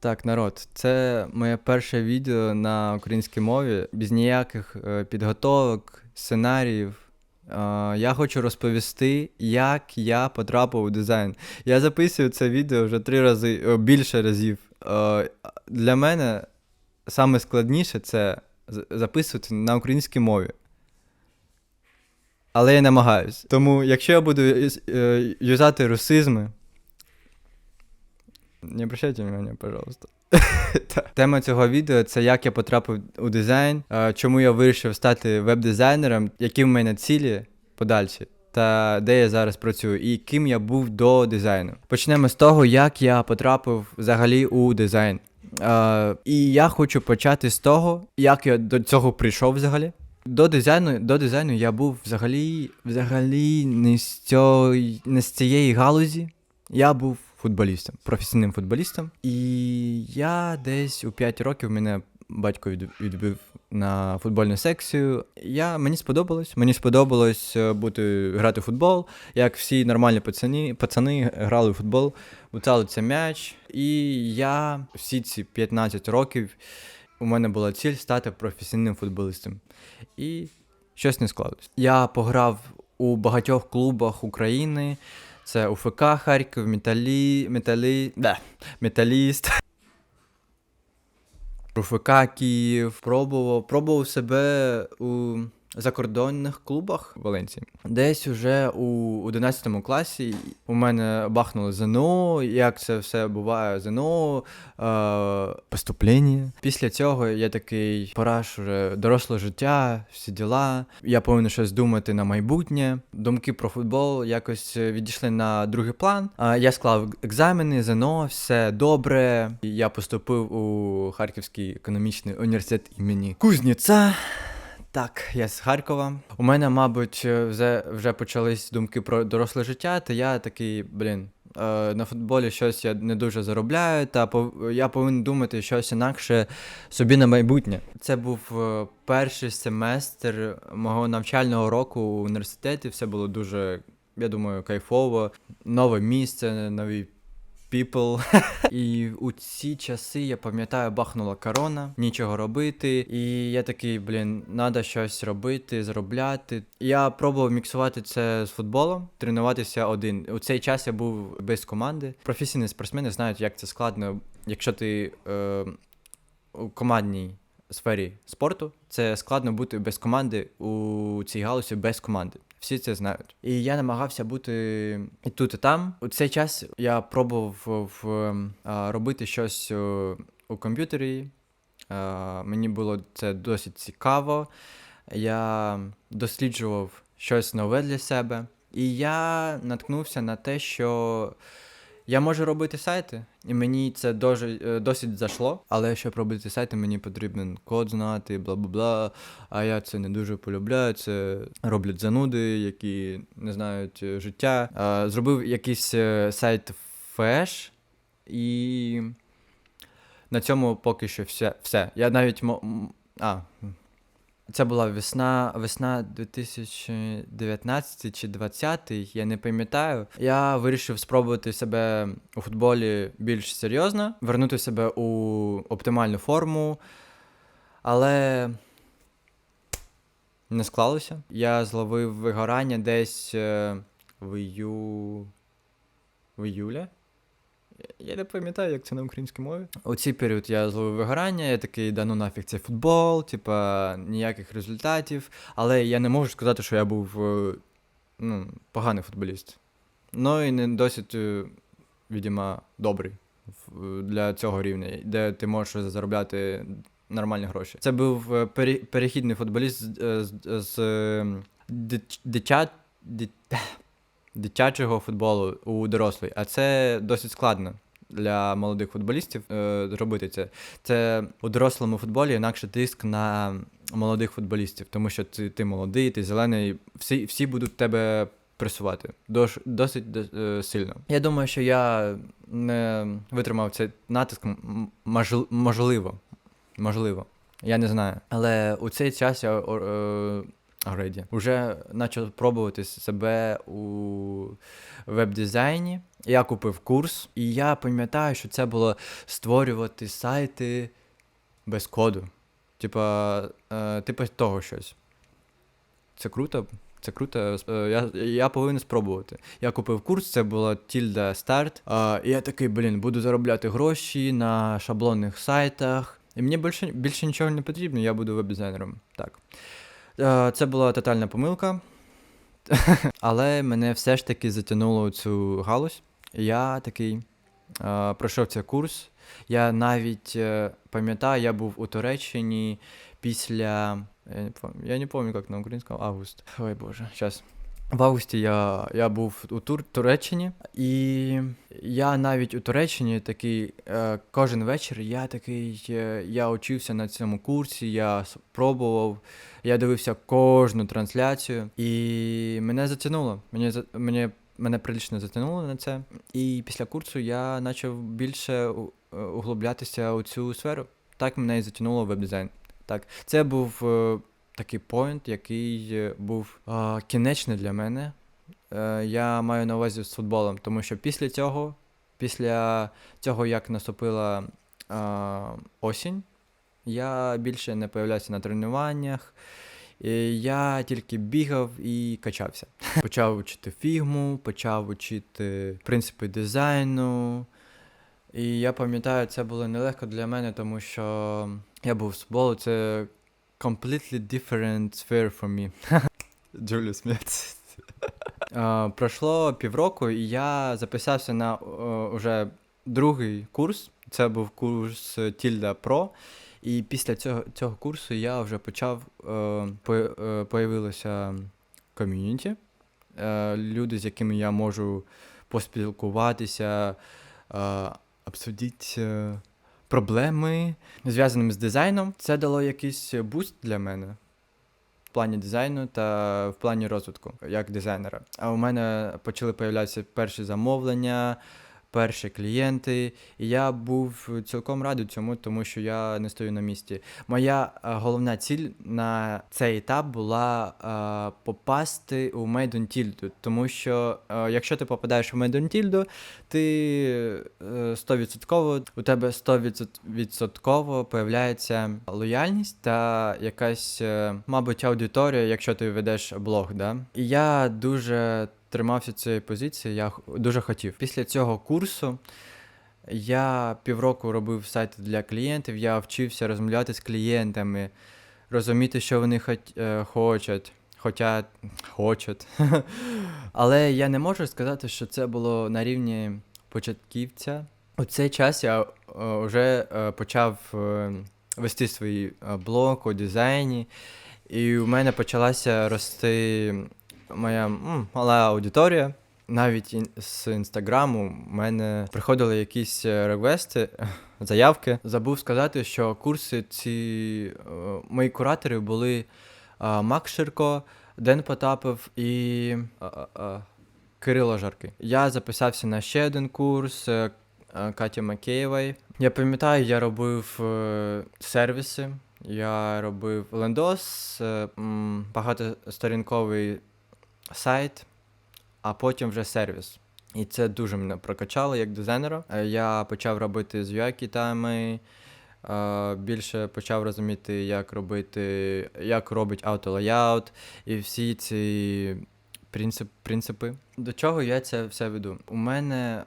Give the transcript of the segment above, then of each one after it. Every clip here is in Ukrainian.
Так, народ, це моє перше відео на українській мові, без ніяких е, підготовок, сценаріїв. Е, я хочу розповісти, як я потрапив у дизайн. Я записую це відео вже три рази, більше разів. Е, для мене саме складніше це записувати на українській мові. Але я намагаюсь. Тому, якщо я буду е, юзати русизми, не обращайте внимания, пожалуйста. Тема цього відео це як я потрапив у дизайн, е, чому я вирішив стати веб-дизайнером, які в мене цілі подальші, та де я зараз працюю, і ким я був до дизайну. Почнемо з того, як я потрапив взагалі у дизайн. Е, і я хочу почати з того, як я до цього прийшов взагалі. До дизайну, до дизайну я був взагалі, взагалі не з, цього, не з цієї галузі. Я був футболістом, професійним футболістом. І я десь у 5 років мене батько від- відбив на футбольну секцію. Я, мені сподобалось. Мені сподобалось е, бути, грати в футбол. Як всі нормальні пацани, пацани грали в футбол, буцали це м'яч. І я всі ці 15 років у мене була ціль стати професійним футболістом. І щось не склалось. Я пограв у багатьох клубах України. Це УФК Харків, Металі... Металі... Да. Металіст. УФК Київ. Пробував, пробував себе у закордонних клубах в Валенції. Десь уже у 11 класі у мене бахнуло ЗНО, як це все буває ЗНО, е, поступлення. Після цього я такий, пора ж уже доросле життя, всі діла. Я повинен щось думати на майбутнє. Думки про футбол якось відійшли на другий план. А я склав екзамени, ЗНО, все добре. Я поступив у Харківський економічний університет імені Кузніца. Так, я з Харкова. У мене, мабуть, вже, вже почались думки про доросле життя, та я такий, блін. е, На футболі щось я не дуже заробляю, та я повинен думати щось інакше собі на майбутнє. Це був е, перший семестр мого навчального року у університеті. Все було дуже, я думаю, кайфово. Нове місце, нові people. і у ці часи, я пам'ятаю, бахнула корона, нічого робити. І я такий, блін, треба щось робити, зробляти. Я пробував міксувати це з футболом, тренуватися один. У цей час я був без команди. Професійні спортсмени знають, як це складно, якщо ти е, у командній сфері спорту, це складно бути без команди у цій галузі без команди. Всі це знають. І я намагався бути і тут, і там. У цей час я пробував в, ем, робити щось е, у комп'ютері. А, Мені було це досить цікаво. Я досліджував щось нове для себе. І я наткнувся на те, що я можу робити сайти, і мені це дуже, е, досить зайшло. Але щоб робити сайти, мені потрібен код знати, бла бла бла. А я це не дуже полюбляю. Це роблять зануди, які не знають е, життя. Зробив якийсь е, сайт феш, і на цьому поки що все. все. Я навіть мо... А. Це була весна, весна 2019 чи 2020, я не пам'ятаю. Я вирішив спробувати себе у футболі більш серйозно, вернути себе у оптимальну форму, але не склалося. Я зловив вигорання десь е, в ію... в іюля. Я не пам'ятаю, як це на українській мові. У цей період я зловив вигорання, я такий, да ну нафіг це футбол, типа ніяких результатів. Але я не можу сказати, що я був е, ну, поганий футболіст. Ну і не досить, е, відомо, добрий для цього рівня, де ти можеш заробляти нормальні гроші. Це був е, перехідний футболіст з, е, е, дит- дитя, дит- дитячого футболу у дорослий, а це досить складно. Для молодих футболістів е, зробити це. Це у дорослому футболі інакше тиск на молодих футболістів, тому що ти, ти молодий, ти зелений, всі, всі будуть тебе пресувати Дош, досить до- е, сильно. Я думаю, що я не витримав цей натиск, можливо. Можливо. Я не знаю. Але у цей час я е, гриді. Уже почав пробувати себе у веб-дизайні. Я купив курс, і я пам'ятаю, що це було створювати сайти без коду. Типа, е, типа того щось. Це круто. Це круто. Е, Я, я повинен спробувати. Я купив курс, це була Tilda Start. А, і я такий, блін, буду заробляти гроші на шаблонних сайтах. І мені більше, більше нічого не потрібно, я буду веб-дизайнером. Так. Е, Це була тотальна помилка. Але мене все ж таки затягнуло цю галузь. Я такий е, пройшов цей курс. Я навіть е, пам'ятаю, я був у Туреччині після. Я не пам'ятаю, як на українському август. Ой Боже, зараз. В августі я, я був у Тур, Туреччині, і я навіть у Туреччині такий е, кожен вечір я такий, е, я учився на цьому курсі, я спробував, я дивився кожну трансляцію, і мене затягнуло. Мені, мені, мене прилично затягнуло на це. І після курсу я почав більше е, углублятися у цю сферу. Так мене і затягнуло веб-дизайн. Так, це був такий поінт, який е, був е, кінечний для мене. Е, я маю на увазі з футболом, тому що після цього, після цього, як наступила е, осінь, я більше не появлявся на тренуваннях. І я тільки бігав і качався. Почав вчити фігму, почав вчити принципи дизайну. І я пам'ятаю, це було нелегко для мене, тому що я був з футболу, це completely different sphere for me. Джулі сміється. Е, Пройшло півроку, і я записався на уже другий курс. Це був курс Tilda Pro. І після цього, цього курсу я вже почав е, по, е, появилося ком'юніті. Е, люди, з якими я можу поспілкуватися, обсудити проблеми, зв'язаними з дизайном. Це дало якийсь буст для мене в плані дизайну та в плані розвитку як дизайнера. А у мене почали появлятися перші замовлення, перші клієнти, і я був цілком радий цьому, тому що я не стою на місці. Моя е, головна ціль на цей етап була е, попасти у Tildo, тому що е, якщо ти попадаєш у Tildo, ти е, 100% у тебе 100% появляється лояльність та якась, е, мабуть, аудиторія, якщо ти ведеш блог. Да? І я дуже тримався цієї позиції, я дуже хотів. Після цього курсу я півроку робив сайти для клієнтів, я вчився розмовляти з клієнтами, розуміти, що вони е, хочуть. Хоча хочуть. Але я не можу сказати, що це було на рівні початківця. У цей час я е, вже е, почав вести свій блог у дизайні, і у мене почалася рости моя м, мала аудиторія. Навіть ін- з інстаграму в мене приходили якісь е, реквести, заявки. Забув сказати, що курси ці е, мої куратори були е, Мак Ширко, Ден Потапов і е, е, е, Кирило Жаркий. Я записався на ще один курс е, е, Каті Макеєвої. Я пам'ятаю, я робив е, сервіси, я робив лендос, е, м, багатосторінковий сайт, а потім вже сервіс. І це дуже мене прокачало як дизайнера. Е, Я почав робити з UI-кітами, е, більше почав розуміти, як робити, як робить автолеяут і всі ці принцип, принципи. До чого я це все веду? У мене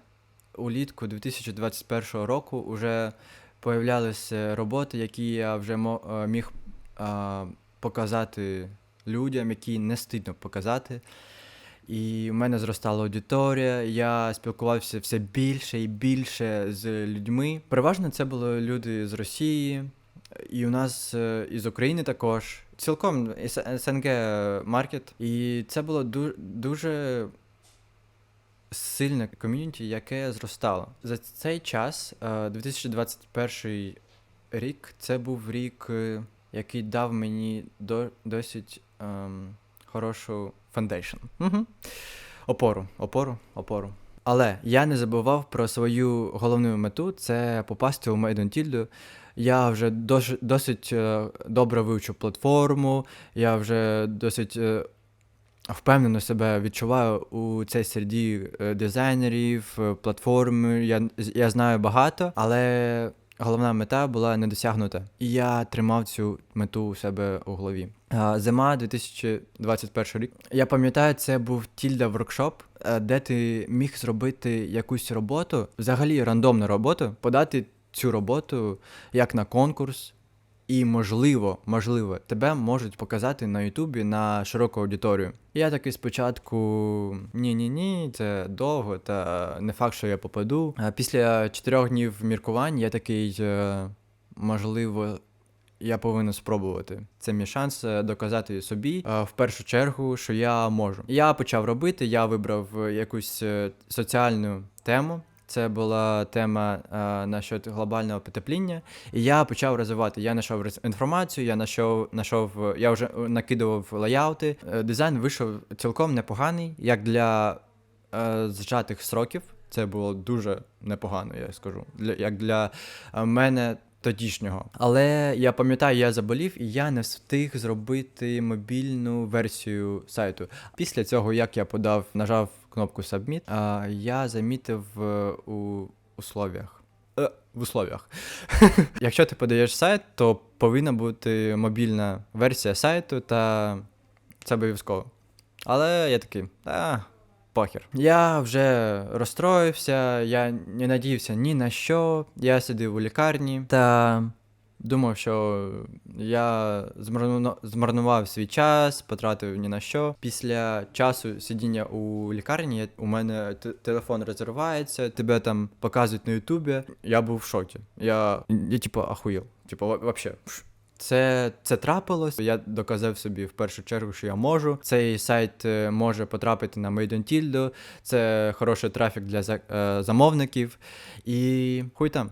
улітку 2021 року вже появлялися роботи, які я вже е, міг показати людям, які не стидно показати. І в мене зростала аудиторія, я спілкувався все більше і більше з людьми. Переважно це були люди з Росії, і у нас е, із України також. Цілком СНГ маркет. І це було ду- дуже сильне ком'юніті, яке зростало. За цей час, е, 2021 рік, це був рік, е, який дав мені до, досить ем, хорошу фондейшн. Опору, опору, опору. Але я не забував про свою головну мету це попасти у Made on Я вже дос- досить е, добре вивчив платформу, я вже досить е, впевнено себе відчуваю у цій середі е, дизайнерів, е, платформи. Я, я знаю багато, але головна мета була не досягнута. І я тримав цю мету у себе у голові. Зима 2021 рік. Я пам'ятаю, це був тільда воркшоп, е, де ти міг зробити якусь роботу, взагалі рандомну роботу, подати цю роботу як на конкурс. І можливо, можливо, тебе можуть показати на Ютубі на широку аудиторію. Я такий спочатку ні-ні ні, це довго, та не факт, що я попаду. А після чотирьох днів міркувань я такий, е, можливо, я повинен спробувати. Це мій шанс е, доказати собі е, в першу чергу, що я можу. Я почав робити, я вибрав якусь соціальну тему. Це була тема е, насчет глобального потепління. І я почав розвивати. Я знайшов інформацію, я знайшов, знайшов, я вже е, накидував леяути. Е, Дизайн вийшов цілком непоганий, як для е, зжатих сроків. Це було дуже непогано, я скажу. Для, як для мене тодішнього. Але я пам'ятаю, я заболів і я не встиг зробити мобільну версію сайту. Після цього, як я подав, нажав кнопку Submit, а, я замітив е, у условіях. Е, в условіях. Якщо ти подаєш сайт, то повинна бути мобільна версія сайту, та це обов'язково. Але я такий, а, похер. Я вже розстроївся, я не надіявся ні на що. Я сидів у лікарні та думав, що я змарну- змарнував свій час, потратив ні на що. Після часу сидіння у лікарні у мене телефон розривається, тебе там показують на Ютубі. Я був в шокі. Я, я типу, ахуєл. Типу, вообще. Це, це трапилось. Я доказав собі в першу чергу, що я можу. Цей сайт е, може потрапити на on Це хороший трафік для е, замовників. І хуй там.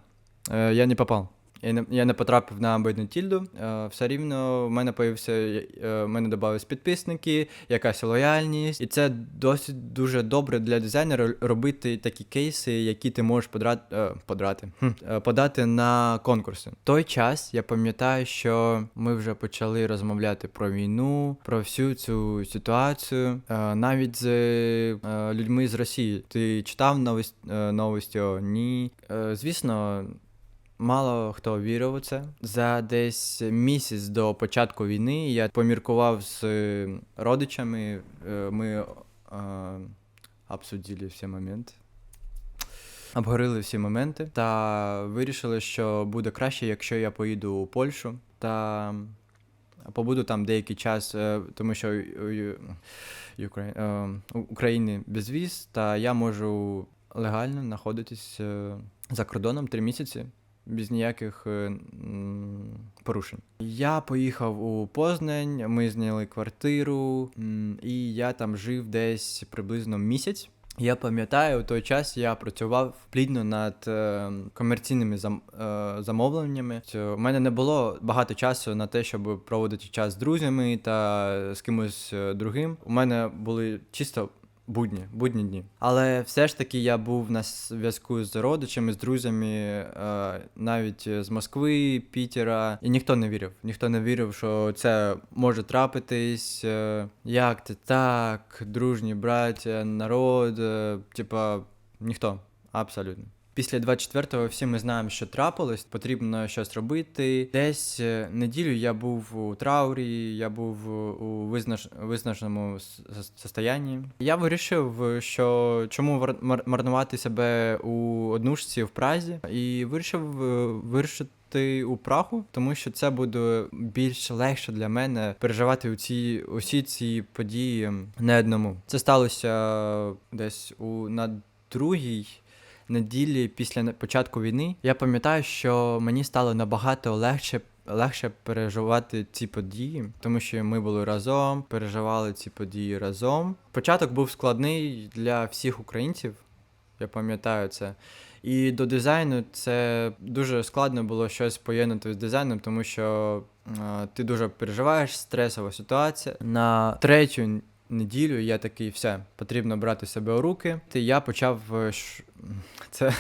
Е, я не попав. Я не, я не потрапив на on Tilde. Е, все рівно в мене появився, е, в мене додались підписники, якась лояльність. І це досить дуже добре для дизайнера робити такі кейси, які ти можеш подрати, е, подрати, е, подати на конкурси. Той час я пам'ятаю, що ми вже почали розмовляти про війну, про всю цю ситуацію, навіть з людьми з Росії. Ти читав новості? Ні. Звісно. Мало хто вірив у це. За десь місяць до початку війни я поміркував з е, родичами. е, Ми е, обсудили всі моменти. Обговорили всі моменти та вирішили, що буде краще, якщо я поїду у Польщу та побуду там деякий час, тому що України безвіз, та я можу легально знаходитись за кордоном три місяці без ніяких е, порушень. Я поїхав у Познань, ми зняли квартиру, і я там жив десь приблизно місяць. Я пам'ятаю, у той час я працював плідно над е, комерційними зам, е, замовленнями. В мене не було багато часу на те, щоб проводити час з друзями та з кимось другим. У мене були чисто будні, будні дні. Але все ж таки я був на зв'язку з родичами, з друзями, е, навіть з Москви, Пітера, і ніхто не вірив. Ніхто не вірив, що це може трапитись. е, Як це так, дружні браття, народ, е, типа ніхто, абсолютно. Після 24-го всі ми знаємо, що трапилось, потрібно щось робити. Десь е, неділю я був у траурі, я був у с- с- состоянні. Я вирішив, що чому вар- марнувати себе у однушці в Празі, і вирішив е, вирішити у Прагу, тому що це буде більш легше для мене переживати у ці усі ці події не одному. Це сталося десь у на другій неділі після початку війни, я пам'ятаю, що мені стало набагато легше. Легше переживати ці події, тому що ми були разом, переживали ці події разом. Початок був складний для всіх українців, я пам'ятаю це. І до дизайну це дуже складно було щось поєднати з дизайном, тому що е, ти дуже переживаєш, стресова ситуація. На третю неділю, я такий, все, потрібно брати себе у руки. І я почав. е, Це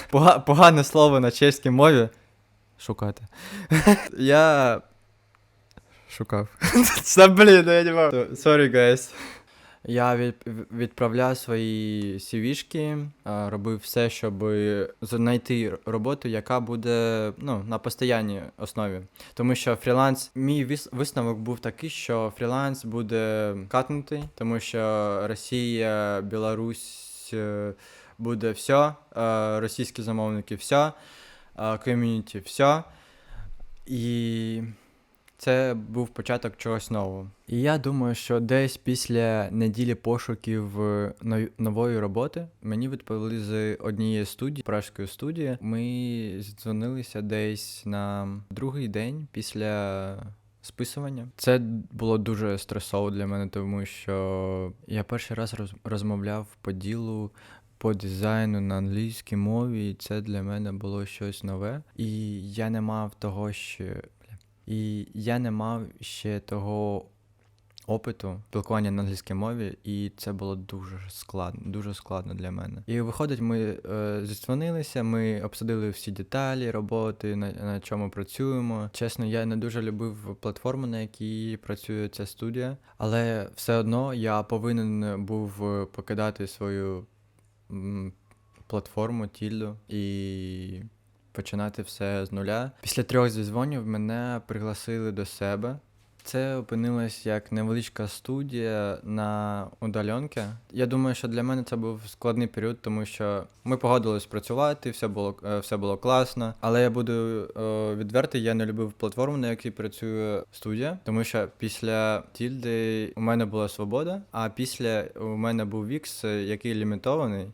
погане слово на чеській мові. Шукати. я. Шукав. Це, блін, я не мав. Sorry, guys. Я від, відправляв свої CV-шки, робив все, щоб знайти роботу, яка буде ну, на постійній основі. Тому що фріланс, мій вис- висновок був такий, що фріланс буде катнутий, тому що Росія, Білорусь е, буде все, російські замовники все, ком'юніті все. І це був початок чогось нового. І я думаю, що десь після неділі пошуків е, нової роботи мені відповіли з однієї студії, пражської студії. Ми зідзвонилися десь на другий день після. Списування. Це було дуже стресово для мене, тому що я перший раз роз- розмовляв по ділу по дизайну на англійській мові, і це для мене було щось нове. І я не мав того, що і я не мав ще того опиту спілкування на англійській мові, і це було дуже складно, дуже складно для мене. І виходить, ми е, зізвонилися, ми обсудили всі деталі роботи, на, на чому працюємо. Чесно, я не дуже любив платформу, на якій працює ця студія, але все одно я повинен був покидати свою платформу Тільду і починати все з нуля. Після трьох зізвонів мене пригласили до себе. Це опинилось як невеличка студія на удаленки. Я думаю, що для мене це був складний період, тому що ми погодились працювати, все було, е, все було класно. Але я буду е, відвертий, я не любив платформу, на якій працює студія, тому що після тільди у мене була свобода, а після у мене був Вікс, е, який лімітований.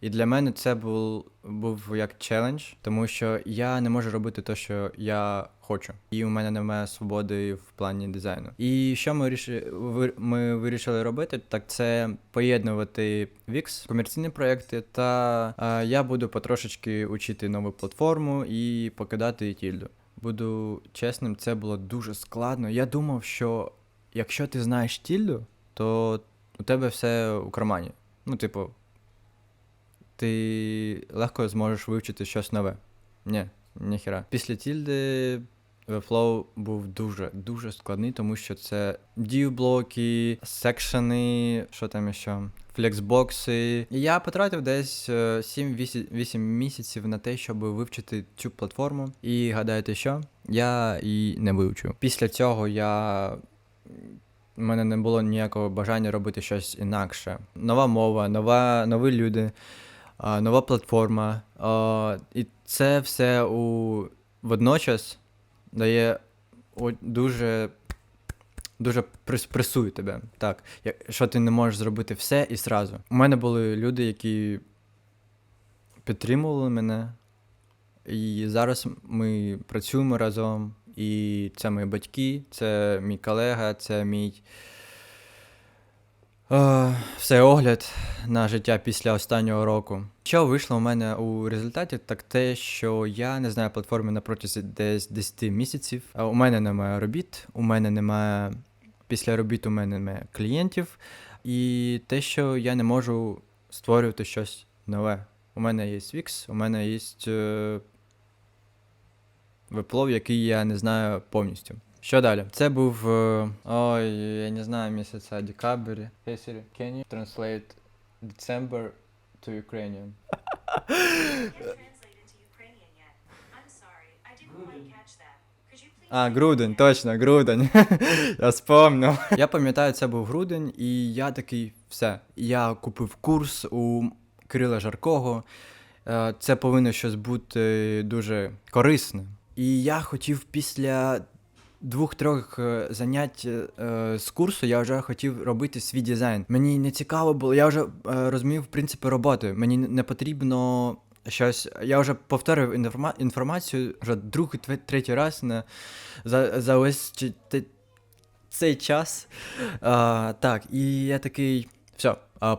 І для мене це був, був як челендж, тому що я не можу робити те, що я хочу. І у мене немає свободи в плані дизайну. І що ми вирішили, ми вирішили робити, так це поєднувати Wix, комерційні проекти, та е, я буду потрошечки учити нову платформу і покидати тільду. Буду чесним, це було дуже складно. Я думав, що якщо ти знаєш тільду, то у тебе все у кармані. Ну, типу, ти легко зможеш вивчити щось нове. Ні, ніхіра. Після тільди Webflow був дуже дуже складний, тому що це дів-блоки, секшени, що там ще, флексбокси. Я потратив десь е, 7-8 місяців на те, щоб вивчити цю платформу. І гадаєте що? Я її не вивчив. Після цього я. У мене не було ніякого бажання робити щось інакше. Нова мова, нова, нові люди, нова платформа. І це все у водночас дає дуже. Дуже прес- пресує тебе. Так. Що ти не можеш зробити все і зразу. У мене були люди, які підтримували мене. І зараз ми працюємо разом. І це мої батьки, це мій колега, це мій е, все огляд на життя після останнього року. Що вийшло у мене у результаті, так те, що я не знаю платформи на протязі десь 10 місяців. У мене немає робіт, у мене немає після робіт у мене немає клієнтів, і те, що я не можу створювати щось нове. У мене є Wix, у мене є е, виплов, який я не знаю повністю. Що далі? Це був. е, Ой, я не знаю місяця декабрь. Hey Siri, can you translate December to Ukrainian? А, грудень, точно, грудень. я спомнив. Я пам'ятаю, це був грудень, і я такий, все. Я купив курс у Кирила Жаркого. Е, Це повинно щось бути дуже корисне. І я хотів після двох-трьох е, занять е, з курсу, я вже хотів робити свій дизайн. Мені не цікаво було, я вже е, розумів принципи роботи. Мені не потрібно щось. Я вже повторив інформа- інформацію вже другий, третій раз на, за, за ось цей час. А, так, і я такий, все, а,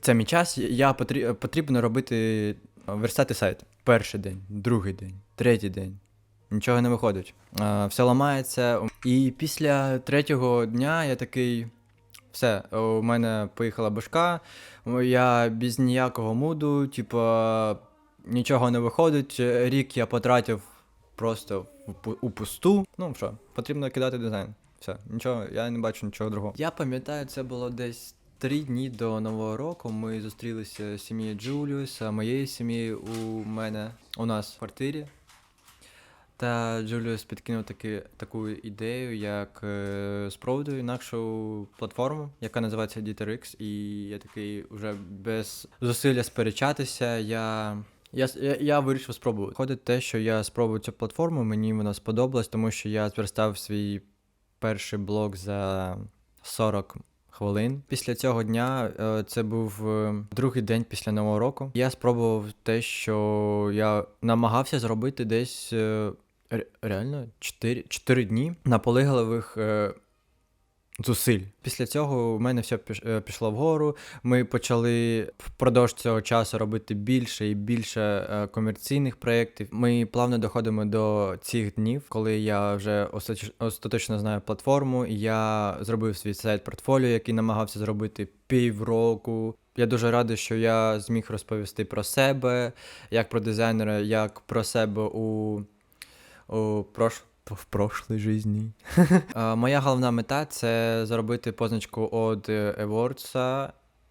це мій час, я потрібно робити, верстати сайт. Перший день, другий день, третій день. Нічого не виходить. А, все ламається. І після третього дня я такий. Все, у мене поїхала башка, я без ніякого муду, типа, нічого не виходить. Рік я потратив просто у пусту. Ну що, потрібно кидати дизайн. Все, нічого, я не бачу нічого другого. Я пам'ятаю, це було десь три дні до Нового року. Ми зустрілися з сім'єю Джуліуса, моєю сім'єю у мене у нас в квартирі. Та Джуліус підкинув таки, таку ідею, як е, спробувати інакшу платформу, яка називається DTRX, і я такий вже без зусилля сперечатися. Я, я, я, я вирішив спробувати. Ходить те, що я спробував цю платформу, мені вона сподобалась, тому що я зверстав свій перший блок за 40 хвилин. Після цього дня е, це був е, другий день після нового року. Я спробував те, що я намагався зробити десь е, реально 4, 4 дні наполегливих. е, Зусиль. Після цього в мене все пішло вгору. Ми почали впродовж цього часу робити більше і більше е, комерційних проєктів. Ми плавно доходимо до цих днів, коли я вже остаточно знаю платформу. і Я зробив свій сайт портфоліо, який намагався зробити півроку. Я дуже радий, що я зміг розповісти про себе, як про дизайнера, як про себе у, у прош... в прошлій житті. Моя головна мета це заробити позначку від Awards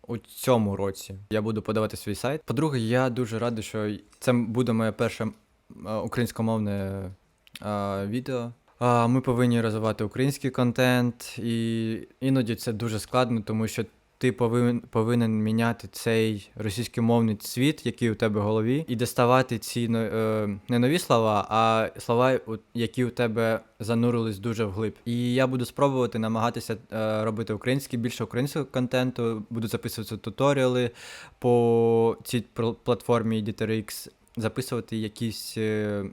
у цьому році. Я буду подавати свій сайт. По-друге, я дуже радий, що це буде моє перше українськомовне відео. Ми повинні розвивати український контент, і іноді це дуже складно, тому що ти повинен, повинен міняти цей російськомовний світ, який у тебе в голові, і доставати ці е, не нові слова, а слова, які у тебе занурились дуже вглиб. І я буду спробувати намагатися е, робити український, більше українського контенту, буду записувати туторіали по цій платформі DTRX, записувати якісь е,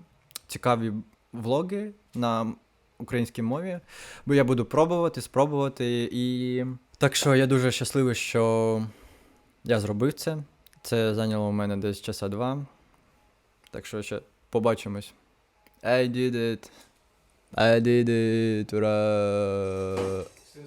цікаві влоги на українській мові, бо я буду пробувати, спробувати і. Так що я дуже щасливий, що я зробив це. Це зайняло у мене десь часа два. Так що ще побачимось. I did it. I did it. Ура!